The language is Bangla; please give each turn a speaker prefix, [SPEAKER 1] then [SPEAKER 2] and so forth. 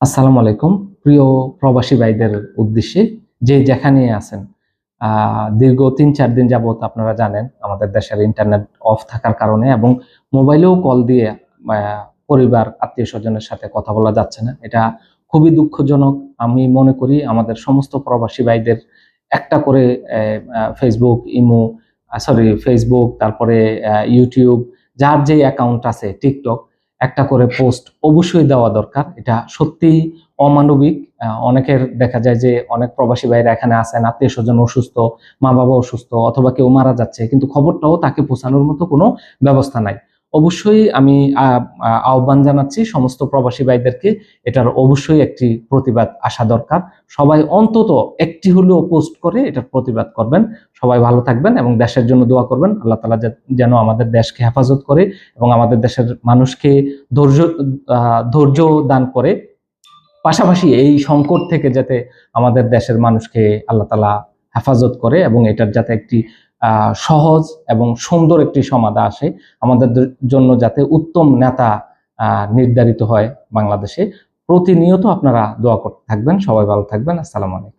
[SPEAKER 1] আসসালামু আলাইকুম। প্রিয় প্রবাসী ভাইদের উদ্দেশ্যে যে যেখানে আছেন দীর্ঘ তিন চার দিন যাবত আপনারা জানেন আমাদের দেশের ইন্টারনেট অফ থাকার কারণে এবং মোবাইলেও কল দিয়ে পরিবার আত্মীয় স্বজনের সাথে কথা বলা যাচ্ছে না। এটা খুবই দুঃখজনক। আমি মনে করি আমাদের সমস্ত প্রবাসী ভাইদের একটা করে ফেসবুক ইমো সরি ফেসবুক তারপরে ইউটিউব যার যে অ্যাকাউন্ট আছে টিকটক একটা করে পোস্ট অবশ্যই দেওয়া দরকার। এটা সত্যি অমানবিক। অনেকের দেখা যায় যে অনেক প্রবাসী ভাইরা এখানে আছেন, আত্মীয় স্বজন অসুস্থ মা বাবা অসুস্থ অথবা কেউ মারা যাচ্ছে, কিন্তু খবরটাও তাকে পৌঁছানোর মতো কোনো ব্যবস্থা নাই। অবশ্যই আমি আহ, আহ, আহ্বান জানাচ্ছি সমস্ত প্রবাসী ভাইদেরকে এটার অবশ্যই একটি প্রতিবাদ আসা দরকার। সবাই অন্তত একটি হলেও পোস্ট করে এটার প্রতিবাদ করবেন। সবাই ভালো থাকবেন এবং দেশের জন্য দোয়া করবেন। আল্লাহ তালা যেন আমাদের দেশকে হেফাজত করে এবং আমাদের দেশের মানুষকে ধৈর্য ধৈর্য দান করে। পাশাপাশি এই সংকট থেকে যাতে আমাদের দেশের মানুষকে আল্লাহ তালা হেফাজত করে এবং এটার যাতে একটি সহজ এবং সুন্দর একটি সমাধা আসে আমাদের জন্য যাতে উত্তম নেতা নির্ধারিত হয় বাংলাদেশে। প্রতিনিয়ত আপনারা দোয়া করতে থাকবেন। সবাই ভালো থাকবেন। আসসালামু আলাইকুম।